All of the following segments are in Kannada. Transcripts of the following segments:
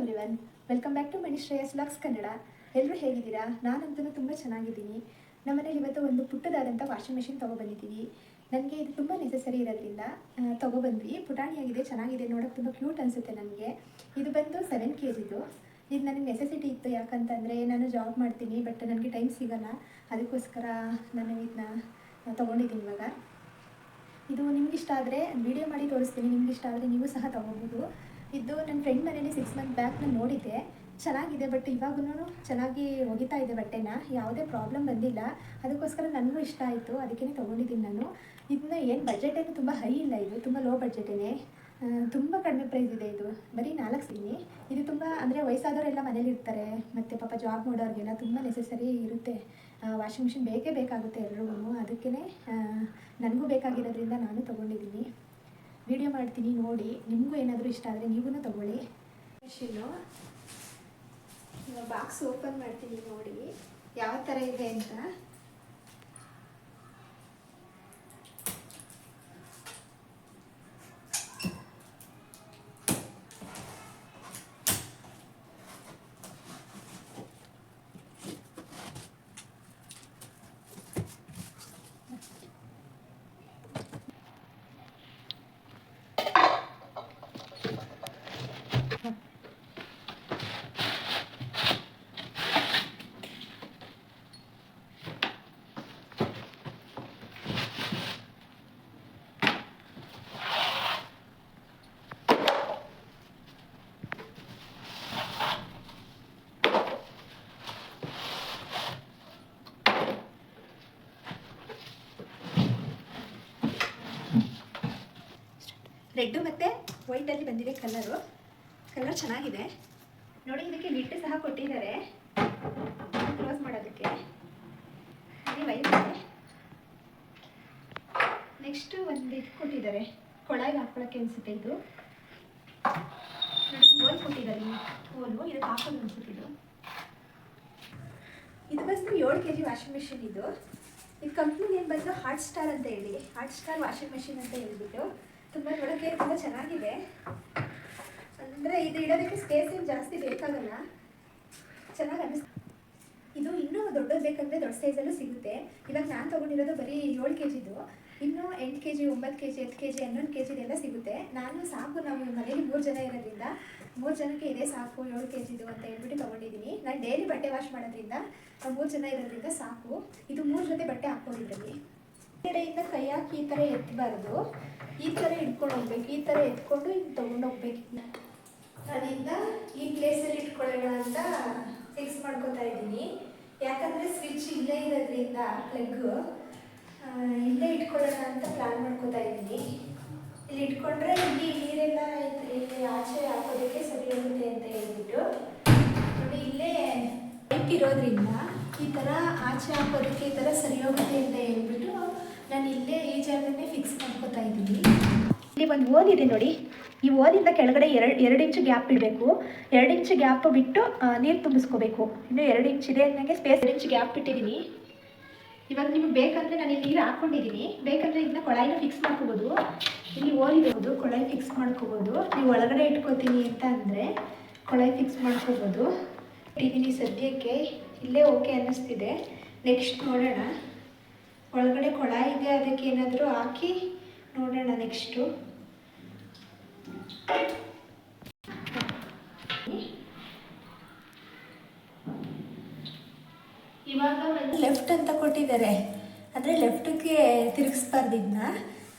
Everyone welcome back to Manishreyas lux Kannada ಎಲ್ಲರೂ ಹೇಗಿದ್ದೀರಾ? ನಾನಂತೂ ತುಂಬ ಚೆನ್ನಾಗಿದ್ದೀನಿ. ನಮ್ಮನೇಲಿ ಇವತ್ತು ಒಂದು ಪುಟ್ಟದಾದಂಥ ವಾಷಿಂಗ್ ಮೆಷಿನ್ ತೊಗೊಬಂದಿದ್ದೀವಿ ನನಗೆ ಇದು ತುಂಬ ನೆಸೆಸರಿ ಇರೋದ್ರಿಂದ ತೊಗೊಬಂದ್ವಿ ಪುಟಾಣಿಯಾಗಿದೆ ಚೆನ್ನಾಗಿದೆ, ನೋಡೋಕೆ ತುಂಬ ಕ್ಯೂಟ್ ಅನಿಸುತ್ತೆ ನನಗೆ. ಇದು ಬಂದು ಸೆವೆನ್ ಕೆ ಜಿದು ಇದು ನನಗೆ ನೆಸೆಸಿಟಿ ಇತ್ತು ಯಾಕಂತಂದರೆ ನಾನು ಜಾಬ್ ಮಾಡ್ತೀನಿ ಬಟ್ ನನಗೆ ಟೈಮ್ ಸಿಗೋಲ್ಲ. ಅದಕ್ಕೋಸ್ಕರ ನಾನು ಇದನ್ನ ತೊಗೊಂಡಿದ್ದೀನಿ ಇವಾಗ. ಇದು ನಿಮ್ಗಿಷ್ಟ ಆದರೆ ವಿಡಿಯೋ ಮಾಡಿ ತೋರಿಸ್ತೀನಿ. ನಿಮ್ಗೆ ಇಷ್ಟ ಆದರೆ ನೀವು ಸಹ ತೊಗೋಬೋದು. ಇದು ನನ್ನ ಫ್ರೆಂಡ್ ಮನೇಲಿ ಸಿಕ್ಸ್ ಮಂತ್ ಬ್ಯಾಕ್ ನಾನು ನೋಡಿದ್ದೆ. ಚೆನ್ನಾಗಿದೆ ಬಟ್ ಇವಾಗೂ ಚೆನ್ನಾಗಿ ಒಗಿತಾ ಇದೆ ಬಟ್ಟೆನ. ಯಾವುದೇ ಪ್ರಾಬ್ಲಮ್ ಬಂದಿಲ್ಲ. ಅದಕ್ಕೋಸ್ಕರ ನನಗೂ ಇಷ್ಟ ಆಯಿತು. ಅದಕ್ಕೇ ತೊಗೊಂಡಿದ್ದೀನಿ ನಾನು. ಇದನ್ನ ಏನು ಬಜೆಟ್ ಏನು ತುಂಬ ಹೈ ಇಲ್ಲ ಇದು. ತುಂಬ ಲೋ ಬಜೆಟೇ ತುಂಬ ಕಡಿಮೆ ಪ್ರೈಸ್ ಇದೆ ಇದು. ಬರೀ ನಾಲ್ಕು ಸಿನಿ ಇದು ತುಂಬ, ಅಂದರೆ ವಯಸ್ಸಾದವರೆಲ್ಲ ಮನೇಲಿ ಇರ್ತಾರೆ. ಮತ್ತು ಪಾಪ ಜಾಬ್ ಮಾಡೋರಿಗೆಲ್ಲ ತುಂಬ ನೆಸೆಸರಿ ಇರುತ್ತೆ. ವಾಷಿಂಗ್ ಮಿಷಿನ್ ಬೇಕೇ ಬೇಕಾಗುತ್ತೆ ಎಲ್ರಿಗೂ ಅದಕ್ಕೇ ನನಗೂ ಬೇಕಾಗಿರೋದ್ರಿಂದ ನಾನು ತೊಗೊಂಡಿದ್ದೀನಿ. ವಿಡಿಯೋ ಮಾಡ್ತೀನಿ, ನೋಡಿ. ನಿಮಗೂ ಏನಾದರೂ ಇಷ್ಟ ಆದರೆ ನೀವೂ ತಗೊಳ್ಳಿ. ಮೆಷಿನ್ನು ಬಾಕ್ಸ್ ಓಪನ್ ಮಾಡ್ತೀನಿ, ನೋಡಿ. ಯಾವ ಥರ ಇದೆ ಅಂತ. ರೆಡ್ಡು ಮತ್ತು ವೈಟಲ್ಲಿ ಬಂದಿದೆ ಕಲರು ಕಲರ್ ಚೆನ್ನಾಗಿದೆ. ನೋಡಿ, ಇದಕ್ಕೆ ನಿಟ್ಟು ಸಹ ಕೊಟ್ಟಿದ್ದಾರೆ. ಕ್ಲೋಸ್ ಮಾಡೋದಕ್ಕೆ. ವೈಟ್ ಇದೆ. ನೆಕ್ಸ್ಟು ಒಂದು ಇದು ಕೊಟ್ಟಿದ್ದಾರೆ. ಕೊಳಾಯಿಗೆ ಹಾಕ್ಕೊಳಕ್ಕೆ ಅನಿಸುತ್ತೆ ಇದು. ಓಲ್ ಕೊಟ್ಟಿದ್ದಾರೆ ಹೋಲು, ಇದಕ್ಕೆ ಹಾಕೋದು ಅನಿಸುತ್ತೆ ಇದು. ಇದು ಬಂದು ಏಳು ಕೆ ಜಿ ವಾಷಿಂಗ್ ಮೆಷಿನ್ ಇದು. ಇದು ಕಂಪ್ನಿ ಏನು ಬಂದು ಹಾಟ್ ಸ್ಟಾರ್ ಅಂತ ಹೇಳಿ. ಹಾಟ್ ಸ್ಟಾರ್ ವಾಷಿಂಗ್ ಮೆಷಿನ್ ಅಂತ ಹೇಳ್ಬಿಟ್ಟು. ತುಂಬ ನೋಡೋಕ್ಕೆ ತುಂಬ ಚೆನ್ನಾಗಿದೆ. ಅಂದರೆ ಇದು ಇಡೋದಕ್ಕೆ ಸ್ಪೇಸ್ ಏನು ಜಾಸ್ತಿ ಬೇಕಾಗಲ್ಲ. ಚೆನ್ನಾಗಿ ಅನ್ನಿಸ್ತು ಇದು ಇನ್ನೂ ದೊಡ್ಡದು ಬೇಕಂದ್ರೆ ದೊಡ್ಡ ಸೈಜಲ್ಲೂ ಸಿಗುತ್ತೆ. ಇವಾಗ ನಾನು ತೊಗೊಂಡಿರೋದು ಬರೀ ಏಳು ಕೆ ಜಿದು ಇನ್ನೂ ಎಂಟು ಕೆ ಜಿ ಒಂಬತ್ತು ಕೆ ಜಿ ಹತ್ತು ಕೆ ಜಿ ಹನ್ನೊಂದು ಕೆ ಜಿದೆಲ್ಲ ಸಿಗುತ್ತೆ. ನಾನು ಸಾಕು, ನಾವು ಮನೇಲಿ ಮೂರು ಜನ ಇರೋದ್ರಿಂದ ಮೂರು ಜನಕ್ಕೆ ಇದೇ ಸಾಕು ಏಳು ಕೆ ಜಿದು ಅಂತ ಹೇಳ್ಬಿಟ್ಟು ತೊಗೊಂಡಿದ್ದೀನಿ. ನಾನು ಡೈಲಿ ಬಟ್ಟೆ ವಾಶ್ ಮಾಡೋದ್ರಿಂದ ಮೂರು ಜನ ಇರೋದ್ರಿಂದ ಸಾಕು. ಇದು ಮೂರು ಜೊತೆ ಬಟ್ಟೆ ಹಾಕ್ಬೋದು ಇದರಲ್ಲಿ. ಕಡೆಯಿಂದ ಕೈ ಹಾಕಿ ಈ ಥರ ಎತ್ತಬಾರ್ದು ಈ ಥರ ಇಟ್ಕೊಂಡು ಹೋಗ್ಬೇಕು, ಈ ಥರ ಎತ್ಕೊಂಡು ಹಿಂಗೆ ತೊಗೊಂಡು ಹೋಗ್ಬೇಕು. ಅದರಿಂದ ಈ ಪ್ಲೇಸಲ್ಲಿ ಇಟ್ಕೊಳ್ಳೋಣ ಅಂತ ಫಿಕ್ಸ್ ಮಾಡ್ಕೊತಾ ಇದ್ದೀನಿ. ಯಾಕಂದರೆ ಸ್ವಿಚ್ ಇಲ್ಲೇ ಇರೋದ್ರಿಂದ ಪ್ಲಗ್ಗು ಇಲ್ಲೇ ಇಟ್ಕೊಳ್ಳೋಣ ಅಂತ ಪ್ಲ್ಯಾನ್ ಮಾಡ್ಕೊತಾ ಇದ್ದೀನಿ. ಇಲ್ಲಿ ಇಟ್ಕೊಂಡ್ರೆ ಇಲ್ಲಿ ನೀರೆಲ್ಲ ಇಲ್ಲಿ ಆಚೆ ಹಾಕೋದಕ್ಕೆ ಸರಿ ಹೋಗುತ್ತೆ ಅಂತ ಹೇಳ್ಬಿಟ್ಟು. ನೋಡಿ, ಇಲ್ಲೇ ಪೈಪ್ ಇರೋದ್ರಿಂದ ಈ ಥರ ಆಚೆ ಹಾಕೋದಕ್ಕೆ ಈ ಥರ ಸರಿ ಹೋಗುತ್ತೆ ಅಂತ ಹೇಳ್ಬಿಟ್ಟು ನಾನು ಇಲ್ಲೇ ಈ ಜಾಗನೇ ಫಿಕ್ಸ್ ಮಾಡ್ಕೋತಾ ಇದ್ದೀನಿ. ಇಲ್ಲಿ ಒಂದು ಓಲ್ ಇದೆ ನೋಡಿ. ಈ ಓದಿಂದ ಕೆಳಗಡೆ ಎರಡು ಎರಡು ಇಂಚು ಗ್ಯಾಪ್ ಇಡಬೇಕು. ಎರಡು ಇಂಚು ಗ್ಯಾಪ್ ಬಿಟ್ಟು ನೀರು ತುಂಬಿಸ್ಕೋಬೇಕು. ಇನ್ನು ಎರಡು ಇಂಚ್ ಇದೆ ನನಗೆ ಸ್ಪೇಸ್ ಎರಡು ಇಂಚ್ ಗ್ಯಾಪ್ ಬಿಟ್ಟಿದ್ದೀನಿ ಇವಾಗ ನಿಮಗೆ ಬೇಕಂದರೆ ನಾನು ಇಲ್ಲಿ ನೀರು ಹಾಕ್ಕೊಂಡಿದ್ದೀನಿ ಬೇಕಂದರೆ ಇದನ್ನ ಕೊಳಾಯಿನ ಫಿಕ್ಸ್ ಮಾಡ್ಕೋಬೋದು. ಇಲ್ಲಿ ಓದಿರ್ಬೋದು ಕೊಳಾಯಿ ಫಿಕ್ಸ್ ಮಾಡ್ಕೋಬೋದು. ನೀವು ಒಳಗಡೆ ಇಟ್ಕೋತೀನಿ ಅಂತ ಅಂದರೆ ಕೊಳಾಯಿ ಫಿಕ್ಸ್ ಮಾಡ್ಕೋಬೋದು. ಇದ್ದೀನಿ ಸದ್ಯಕ್ಕೆ. ಇಲ್ಲೇ ಓಕೆ ಅನ್ನಿಸ್ತಿದೆ. ನೆಕ್ಸ್ಟ್ ನೋಡೋಣ. ಒಳಗಡೆ ಕೊಳ ಇದೆ, ಅದಕ್ಕೆ ಏನಾದರೂ ಹಾಕಿ ನೋಡೋಣ ನೆಕ್ಸ್ಟು ಇವಾಗ ಲೆಫ್ಟ್ ಅಂತ ಕೊಟ್ಟಿದ್ದಾರೆ. ಅಂದರೆ ಲೆಫ್ಟಿಗೆ ತಿರುಗಿಸ್ಬಾರ್ದು ಇದನ್ನ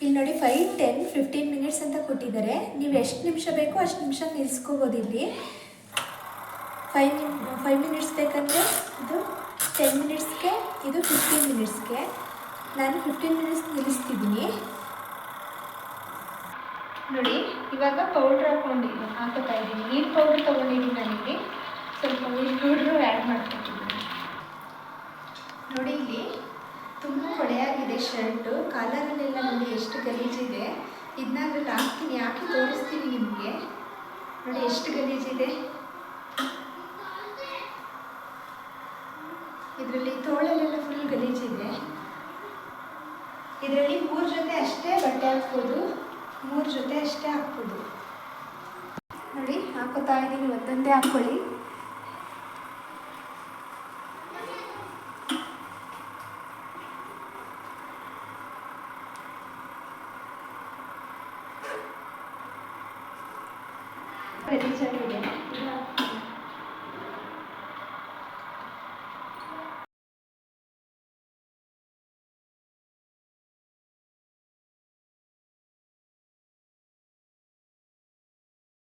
ಇಲ್ಲಿ ನೋಡಿ ಫೈವ್ ಟೆನ್ ಫಿಫ್ಟೀನ್ ಮಿನಿಟ್ಸ್ ಅಂತ ಕೊಟ್ಟಿದ್ದಾರೆ. ನೀವು ಎಷ್ಟು ನಿಮಿಷ ಬೇಕೋ ಅಷ್ಟು ನಿಮಿಷ ನಿಲ್ಸ್ಕೋಬೋದು ಇಲ್ಲಿ. ಫೈವ್ ಫೈವ್ ಮಿನಿಟ್ಸ್ ಬೇಕಂದರೆ ಇದು ಟೆನ್ ಮಿನಿಟ್ಸ್ಗೆ ಇದು ಫಿಫ್ಟೀನ್ ಮಿನಿಟ್ಸ್ಗೆ ನಾನು ಫಿಫ್ಟೀನ್ ಮಿನಿಟ್ಸ್ ನಿಲ್ಲಿಸ್ತಿದ್ದೀನಿ. ನೋಡಿ, ಇವಾಗ ಪೌಡ್ರ್ ಹಾಕೊಂಡಿದ್ದೀನಿ ಹಾಕೋತಾ ಇದ್ದೀನಿ. ನೀರು ಪೌಡ್ರ್ ತೊಗೊಂಡಿದ್ದೀನಿ ನಾನಿಲ್ಲಿ. ಸ್ವಲ್ಪ ನೀರು ಪೌಡ್ರು ಆ್ಯಡ್ ಮಾಡ್ಕೊತಿದ್ದೀನಿ ನೋಡಿ ಇಲ್ಲಿ, ತುಂಬ ಹೊಳೆಯಾಗಿದೆ ಶರ್ಟು ಕಾಲರಲ್ಲೆಲ್ಲ ನೋಡಿ ಎಷ್ಟು ಗಲೀಜಿದೆ ಇದನ್ನ ಅದ್ರಲ್ಲಿ ಹಾಕ್ತೀನಿ, ಹಾಕಿ ತೋರಿಸ್ತೀನಿ ನಿಮಗೆ. ನೋಡಿ ಎಷ್ಟು ಗಲೀಜಿದೆ ಇದರಲ್ಲಿ ತೋಳಲೆಲ್ಲ ಫುಲ್ ಗಲೀಜಿದೆ ಇದರಲ್ಲಿ ಮೂರು ಜೊತೆ ಅಷ್ಟೇ ಬಟ್ಟೆ ಹಾಕ್ಬೋದು. ಮೂರು ಜೊತೆ ಅಷ್ಟೇ ಹಾಕ್ಬೋದು. ನೋಡಿ ಹಾಕಿ ಹಾಕೋತಾ ಇದ್ದೀನಿ, ಒಂದೊಂದೇ ಹಾಕ್ಕೊಳ್ಳಿ ರೆಡಿ ಚೆನ್ನಾಗಿದೆ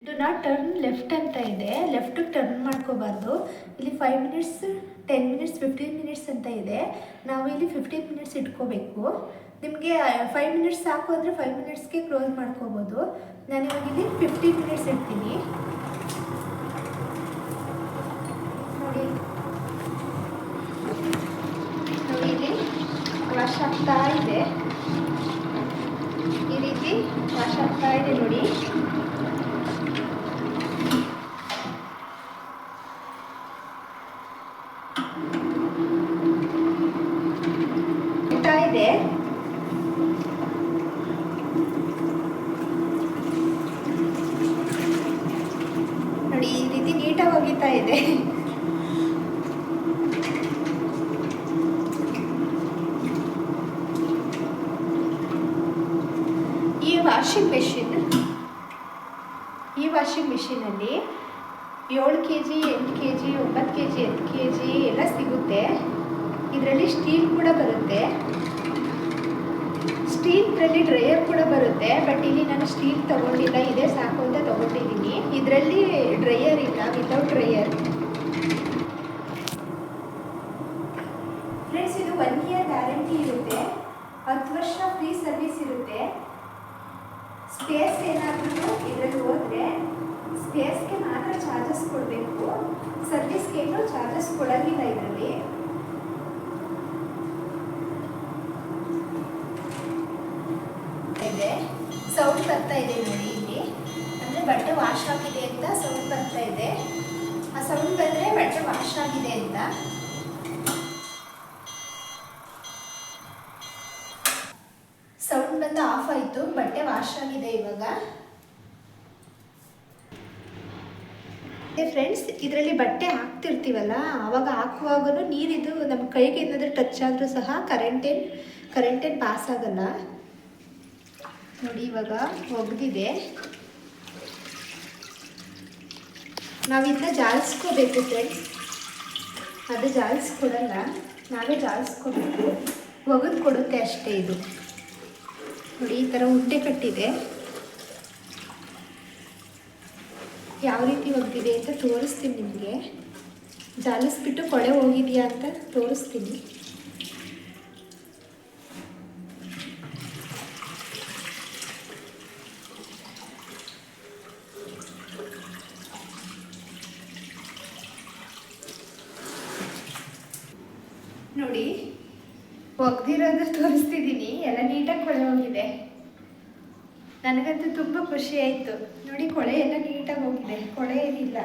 ಡು ನಾಟ್ ಟರ್ನ್ ಲೆಫ್ಟ್ ಅಂತ ಇದೆ. ಲೆಫ್ಟ್ ಟರ್ನ್ ಮಾಡ್ಕೋಬಾರ್ದು. ಇಲ್ಲಿ five minutes ten minutes fifteen minutes ಅಂತ ಇದೆ. ನಾವು ಇಲ್ಲಿ ಫಿಫ್ಟೀನ್ ಮಿನಿಟ್ಸ್ ಇಟ್ಕೋಬೇಕು. ನಿಮಗೆ ಫೈವ್ ಮಿನಿಟ್ಸ್ ಸಾಕು ಅಂದರೆ ಫೈವ್ ಮಿನಿಟ್ಸ್ಗೆ ಕ್ಲೋಸ್ ಮಾಡ್ಕೋಬೋದು. ನಾನು ಇವಾಗ ಇಲ್ಲಿ ಫಿಫ್ಟೀನ್ ಮಿನಿಟ್ಸ್ ಇಡ್ತೀನಿ. ನೋಡಿ. ನೋಡಿ ಇಲ್ಲಿ ವಾಶ್ ಆಗ್ತಾ ಇದೆ. ಈ ರೀತಿ ವಾಶ್ ಆಗ್ತಾ ಇದೆ ನೋಡಿ ಆಗ್ತಾ ಇದೆ ನೋಡಿ ಈ ರೀತಿ ನೀಟಾಗಿ ಒಗಿತಾ ಇದೆ ಈ ವಾಷಿಂಗ್ ಮೆಷಿನ್. ಈ ವಾಷಿಂಗ್ ಮೆಷಿನಲ್ಲಿ ಏಳು ಕೆ ಜಿ ಎಂಟು ಕೆ ಜಿ ಒಂಬತ್ತು ಕೆ ಜಿ ಹತ್ತು ಕೆ ಜಿ ಎಲ್ಲ ಸಿಗುತ್ತೆ. ಇದರಲ್ಲಿ ಸ್ಟೀಲ್ ಕೂಡ ಬರುತ್ತೆ. ಸ್ಟೀಲ್ನಲ್ಲಿ ಡ್ರೈಯರ್ ಕೂಡ ಬರುತ್ತೆ. ಬಟ್ ಇಲ್ಲಿ ನಾನು ಸ್ಟೀಲ್ ತಗೊಂಡಿಲ್ಲ, ಇದೇ ಸಾಕು ಅಂತ ತಗೊಂಡಿದ್ದೀನಿ. ಇದರಲ್ಲಿ ಡ್ರೈಯರ್ ಇಲ್ಲ ವಿತೌಟ್ ಡ್ರೈಯರ್ ಫ್ರೆಂಡ್ಸ್ ಇದು ಒನ್ ಇಯರ್ ಗ್ಯಾರಂಟಿ ಇರುತ್ತೆ. ಹತ್ತು ವರ್ಷ ಫ್ರೀ ಸರ್ವಿಸ್ ಇರುತ್ತೆ. ಸ್ಪೇಸ್ ಏನಾದರೂ ಇದರಲ್ಲಿ ಹೋದರೆ ಸ್ಪೇಸ್ಗೆ ಮಾತ್ರ ಚಾರ್ಜಸ್ ಕೊಡಬೇಕು. ಸರ್ವಿಸ್ಗೆ ಏನು ಚಾರ್ಜಸ್ ಕೊಡೋಂಗಿಲ್ಲ ಇದರಲ್ಲಿ. ಇದೆ. ಸೌಂಡ್ ಬರ್ತಾ ಇದೆ ನೋಡಿ ಇಲ್ಲಿ. ಅಂದರೆ ಬಟ್ಟೆ ವಾಶ್ ಆಗಿದೆ ಅಂತ ಸೌಂಡ್ ಬರ್ತಾ ಇದೆ. ಆ ಸೌಂಡ್ ಬಂದರೆ ಬಟ್ಟೆ ವಾಶ್ ಆಗಿದೆ ಅಂತ ಸೌಂಡ್ ಬಂದು ಆಫ್ ಆಯಿತು ಬಟ್ಟೆ ವಾಶ್ ಆಗಿದೆ ಇವಾಗ. ಫ್ರೆಂಡ್ಸ್ ಇದರಲ್ಲಿ ಬಟ್ಟೆ ಹಾಕ್ತಿರ್ತೀವಲ್ಲ ಆವಾಗ ಹಾಕುವಾಗಲೂ ನೀರಿದು ನಮ್ಮ ಕೈಗೆ ಏನಾದರೂ ಟಚ್ ಆದರೂ ಸಹ ಕರೆಂಟ್ ಕರೆಂಟೇನ್ ಕರೆಂಟ್ ಏನು ಪಾಸ್ ಆಗಲ್ಲ. ನೋಡಿ ಇವಾಗ ಒಗ್ದಿದೆ. ನಾವಿದನ್ನ ಜಾಲಿಸ್ಕೋಬೇಕು ಫ್ರೆಂಡ್ಸ್ ಅದು ಜಾಲಿಸ್ಕೊಡಲ್ಲ ನಾವೇ ಜಾಲಿಸ್ಕೋಬೇಕು ಒಗೆದು ಕೊಡುತ್ತೆ ಅಷ್ಟೇ ಇದು. ನೋಡಿ, ಈ ಥರ ಉಂಡೆ ಕಟ್ಟಿದೆ. ಯಾವ ರೀತಿ ಒಗ್ದಿದೆ ಅಂತ ತೋರಿಸ್ತೀನಿ ನಿಮಗೆ. ಜಾಲಿಸ್ಬಿಟ್ಟು ಕೊಳೆ ಹೋಗಿದೆಯಾ ಅಂತ ತೋರಿಸ್ತೀನಿ. ನೋಡಿ ಒಗ್ದಿರೋದು ತೋರಿಸ್ತಿದ್ದೀನಿ ಎಲ್ಲ ನೀಟಾಗಿ ಕೊಳೆ ಹೋಗಿದೆ. ನನಗಂತೂ ತುಂಬ ಖುಷಿ ಆಯಿತು. ನೋಡಿ, ಕೊಳೆ ಎಲ್ಲ ನೀಟಾಗಿ ಹೋಗಿದೆ. ಕೊಳೆ ಏನಿಲ್ಲ.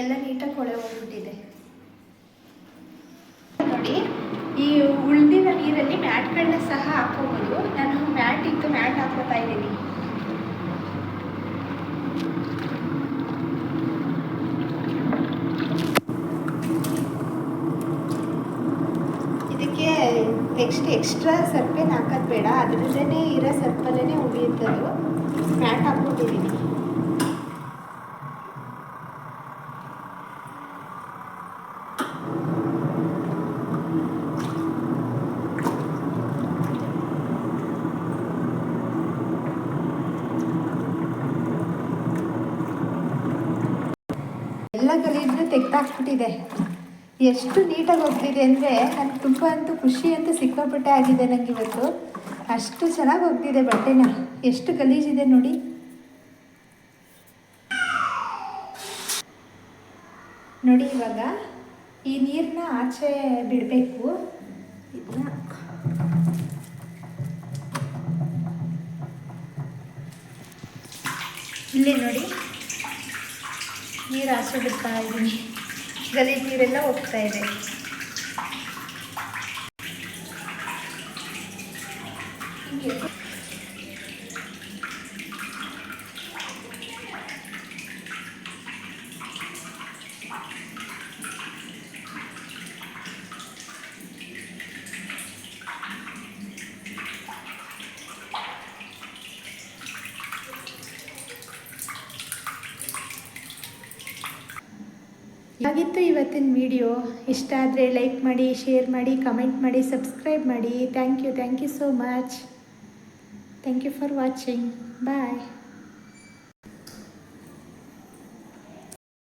ಎಲ್ಲ ನೀಟಾಗಿ ಕೊಳೆ ಹೋಗ್ಬಿಟ್ಟಿದೆ. ನೋಡಿ, ಈ ಉಳ್ದಿನ ನೀರಲ್ಲಿ ಮ್ಯಾಟ್ಗಳನ್ನ ಸಹ ಹಾಕೋಬೋದು ನಾನು ಮ್ಯಾಟ್ ಇತ್ತು, ಮ್ಯಾಟ್ ಹಾಕೋತಾ ಇದ್ದೀನಿ ಇದಕ್ಕೆ ನೆಕ್ಸ್ಟ್ ಎಕ್ಸ್ಟ್ರಾ ಸರ್ಪೇನು ಹಾಕೋದು ಬೇಡ. ಅದರಲ್ಲೇ ಇರೋ ಸರ್ಪಲ್ಲೇ ಉಳಿಯುತ್ತದು. ಮ್ಯಾಟ್ ಹಾಕ್ಕೊಂಡಿದ್ದೀನಿ ಎಲ್ಲ ಗಲೀಜನ್ನು ತೆಗ್ದಾಕ್ಬಿಟ್ಟಿದೆ. ಎಷ್ಟು ನೀಟಾಗಿ ಹೋಗ್ತಿದೆ ಅಂದರೆ ನನಗೆ ತುಂಬ ಅಂತೂ ಖುಷಿ ಅಂತೂ ಸಿಕ್ಕಾಪಟ್ಟೆ ಆಗಿದೆ ನನಗೆ ಇವತ್ತು. ಅಷ್ಟು ಚೆನ್ನಾಗಿ ಹೋಗ್ತಿದೆ ಬಟ್ಟೆನ. ಎಷ್ಟು ಗಲೀಜಿದೆ ನೋಡಿ. ನೋಡಿ ಇವಾಗ ಈ ನೀರನ್ನ ಆಚೆ ಬಿಡಬೇಕು. ಇದನ್ನ ಇಲ್ಲಿ ನೋಡಿ. ನೀರು ಆಚೆ ಬಿಡ್ತಾ ಇದ್ದೀನಿ. ಗಲೀಜು ನೀರೆಲ್ಲ ಹೋಗ್ತಾ ಇದೆ. ಹಾಗಿತ್ತು ಇವತ್ತಿನ ವಿಡಿಯೋ ಇಷ್ಟ ಆದರೆ ಲೈಕ್ ಮಾಡಿ ಶೇರ್ ಮಾಡಿ ಕಮೆಂಟ್ ಮಾಡಿ ಸಬ್ಸ್ಕ್ರೈಬ್ ಮಾಡಿ. Thank you thank you so much thank you for watching bye